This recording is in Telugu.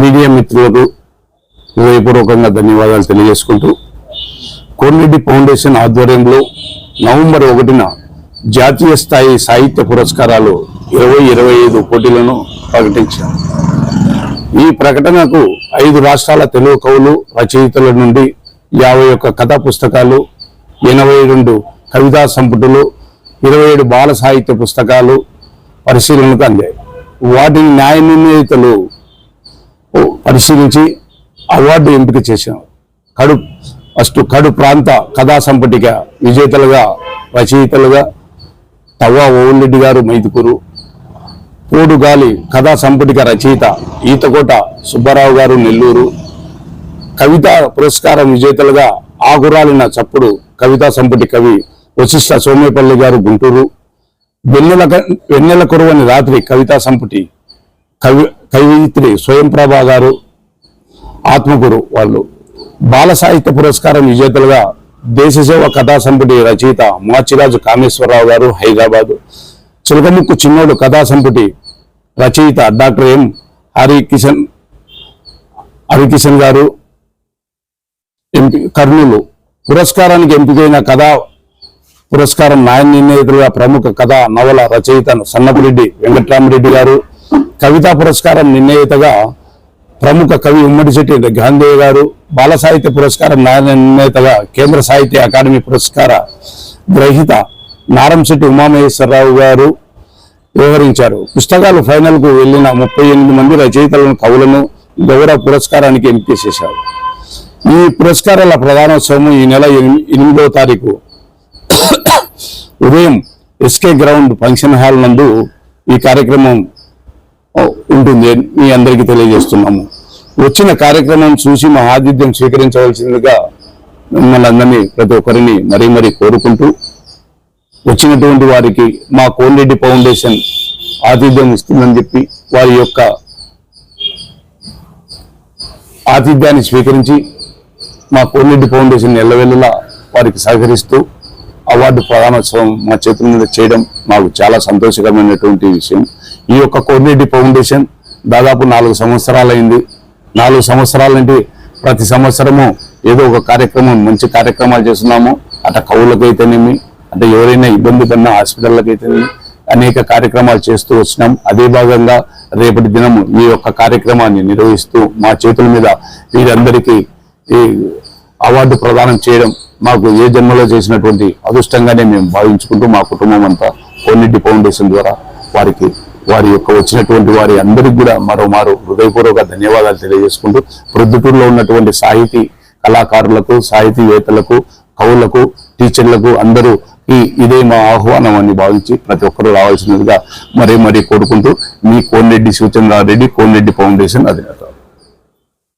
మీడియా మిత్రులకు హృదయపూర్వకంగా ధన్యవాదాలు తెలియజేసుకుంటూ కోన్రెడ్డి ఫౌండేషన్ ఆధ్వర్యంలో నవంబర్ ఒకటిన జాతీయ స్థాయి సాహిత్య పురస్కారాలు ఇరవై ఇరవై ఐదు పోటీలను ప్రకటించారు. ఈ ప్రకటనకు ఐదు రాష్ట్రాల తెలుగు కవులు రచయితల నుండి యాభై ఒక్క కథా పుస్తకాలు ఎనభై రెండు కవితా సంపుటులు ఇరవై ఏడు బాల సాహిత్య పుస్తకాలు పరిశీలనకు అందాయి. వాటిని న్యాయ నిర్ణేతలు పరిశీలించి అవార్డు ఎంపిక చేశాం. కడు ఫస్ట్ కడు ప్రాంత కథా సంపటిక విజేతలుగా రచయితలుగా తవ్వా ఓవులరెడ్డి గారు మైదుకూరు పోడుగాలి కథా సంపుటిక రచయిత ఈతకోట సుబ్బారావు గారు నెల్లూరు కవితా పురస్కారం విజేతలుగా ఆగురాలిన చప్పుడు కవితా సంపుటి కవి వశిష్ఠ సోమేపల్లి గారు గుంటూరు వెన్నెల వెన్నెల కురువని రాత్రి కవితా సంపుటి కవి కవిత్రి స్వయంప్రభ గారు ఆత్మగురు వాళ్ళు. బాల సాహిత్య పురస్కారం విజేతలుగా దేశసేవ కథా సంపుటి రచయిత మాచిరాజు కామేశ్వరరావు గారు హైదరాబాదు. చిలకముక్కు చిన్నోడు కథా సంపుటి రచయిత డాక్టర్ ఎం హరికిషన్ హరికిషన్ గారు ఎంపీ కర్నూలు. పురస్కారానికి ఎంపికైన కథా పురస్కారం న్యాయ నిర్ణేతలుగా ప్రముఖ కథా నవల రచయిత సన్నపురెడ్డి వెంకట్రామరెడ్డి గారు కవితా పురస్కారం నిర్ణేతగా ప్రముఖ కవి ఉమ్మడిశెట్టి గాంధీ గారు బాల సాహిత్య పురస్కారం న్యాయ నిర్ణేతగా కేంద్ర సాహిత్య అకాడమీ పురస్కార గ్రహీత నారంశెట్టి ఉమామహేశ్వరరావు గారు వ్యవహరించారు. పుస్తకాలు ఫైనల్కు వెళ్ళిన ముప్పై ఎనిమిది మంది రచయితలను కవులను గౌరవ పురస్కారానికి ఎంపిక చేశారు. ఈ పురస్కారాల ప్రధానోత్సవం ఈ నెల ఎనిమిదో తారీఖు. ఉదయం ఎస్కే గ్రౌండ్ ఫంక్షన్ హాల్ నందు ఈ కార్యక్రమం ఉంటుంది మీ అందరికీ తెలియజేస్తున్నాము. వచ్చిన కార్యక్రమం చూసి మా ఆతిథ్యం స్వీకరించవలసిందిగా మిమ్మల్ని అందరినీ ప్రతి ఒక్కరిని మరీ మరీ కోరుకుంటూ వచ్చినటువంటి వారికి మా కోన్రెడ్డి ఫౌండేషన్ ఆతిథ్యం ఇస్తుందని చెప్పి వారి యొక్క ఆతిథ్యాన్ని స్వీకరించి మా కోన్రెడ్డి ఫౌండేషన్ ఎల్లవెల్లలా వారికి సహకరిస్తూ అవార్డు ప్రధానోత్సవం మా చేతుల మీద చేయడం మాకు చాలా సంతోషకరమైనటువంటి విషయం. ఈ యొక్క కోన్రెడ్డి ఫౌండేషన్ దాదాపు నాలుగు సంవత్సరాలైంది. నాలుగు సంవత్సరాల నుండి ప్రతి సంవత్సరము ఏదో ఒక కార్యక్రమం మంచి కార్యక్రమాలు చేస్తున్నాము. అటు కవులకైతేనేమి అంటే ఎవరైనా ఇబ్బంది పడిన హాస్పిటల్లకైతేనేమి అనేక కార్యక్రమాలు చేస్తూ వచ్చినాం. అదే భాగంగా రేపటి దినము ఈ యొక్క కార్యక్రమాన్ని నిర్వహిస్తూ మా చేతుల మీద వీరందరికీ ఈ అవార్డు ప్రదానం చేయడం మాకు ఏ జన్మలో చేసినటువంటి అదృష్టంగానే మేము భావించుకుంటూ మా కుటుంబం అంతా కోన్నిటి ఫౌండేషన్ ద్వారా వారికి వారి యొక్క వచ్చినటువంటి వారి అందరికి కూడా మరోమారు హృదయపూర్వక ధన్యవాదాలు తెలియజేసుకుంటూ ప్రొద్దుటూరులో ఉన్నటువంటి సాహితీ కళాకారులకు సాహితీవేత్తలకు కవులకు టీచర్లకు అందరూ ఈ ఇదే మా ఆహ్వానం అని భావించి ప్రతి ఒక్కరూ రావాల్సినదిగా మరీ మరీ కోరుకుంటూ మీ కోన్రెడ్డి సూచన రెడ్డి కోన్రెడ్డి ఫౌండేషన్ అధినేత.